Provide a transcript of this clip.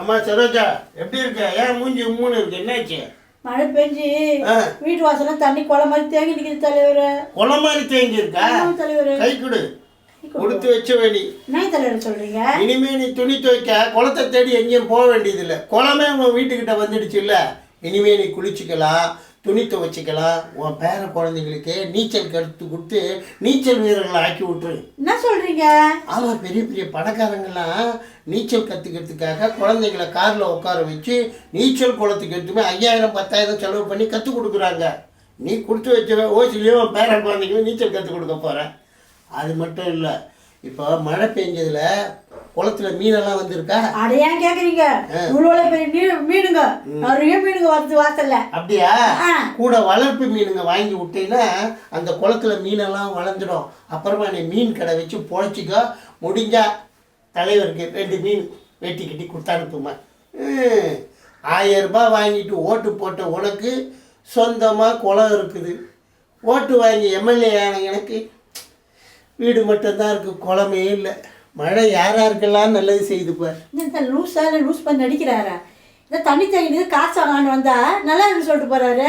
அம்மா சரோஜா எப்படி இருக்க? ஏன் மூஞ்சி உம்முன்னு இருக்கு? என்னாச்சு? மழை பெஞ்சு. வீட்டு வாசலாம் தண்ணி குளம் மாதிரி தேங்கி நிற்கிது தலைவர். குளம் மாதிரி தேங்கி இருக்கா தலைவர். கை கொடு. கொடுத்து வச்ச வேடி என்ன தலைவர் சொல்றீங்க? இனிமே நீ துணி துவைக்க குளத்தை தேடி எங்கேயும் போக வேண்டியதில்லை. குளமே உன் வீட்டுக்கிட்ட வந்துடுச்சு இல்ல. இனிமே நீ குளிச்சுக்கலாம். துணி துவைச்சிக்கலாம் உன் பேர குழந்தைங்களுக்கு நீச்சல் கற்றுக் கொடுத்து நீச்சல் வீரர்களை ஆக்கி விட்டுரு. என்ன சொல்றீங்க? ஆமாம் பெரிய பெரிய பணக்காரங்கெல்லாம் நீச்சல் கற்றுக்கிறதுக்காக குழந்தைங்கள காரில் உட்கார வச்சு நீச்சல் குளத்துக்கு எடுத்துமே ஐயாயிரம் பத்தாயிரம் செலவு பண்ணி கற்றுக் கொடுக்குறாங்க. நீ கொடுத்து வச்ச ஓசிலையும் உன் பேர குழந்தைங்களும் நீச்சல் கற்றுக் கொடுக்க போகிற அது மட்டும் இல்லை இப்போ மழை பெஞ்சதுல குளத்துல மீனெல்லாம் வந்திருக்கா? அட ஏன் கேக்குறீங்க இவ்வளோ பெரிய மீனுங்க. நிறைய மீனுங்க வருது வாசல்ல. அப்படியா. கூட வளர்ப்பு மீனுங்க வாங்கி விட்டீங்கன்னா அந்த குளத்துல மீனெல்லாம் வளர்ந்துடும். அப்புறமா நீ மீன் கடை வச்சு பொழைச்சிக்கோ. முடிஞ்சா தலைவருக்கு ரெண்டு மீன் வெட்டி கட்டி கொடுத்து அனுப்புமா. ஆயிரம் ரூபாய் வாங்கிட்டு ஓட்டு போட்ட உனக்கு சொந்தமாக குளம் இருக்குது. ஓட்டு வாங்கி எம்எல்ஏ ஆன எனக்கு வீடு மட்டும்தான் இருக்குது குளமே இல்லை. மழை யார் யாருக்கெல்லாம் நல்லது செய்து பார். இந்த லூஸ் பண்ணி நடிக்கிறாரா? இந்த தண்ணி தேங்கினது காசு வாங்காண்டு வந்தா நல்லா இருக்குன்னு சொல்லிட்டு போறாரு.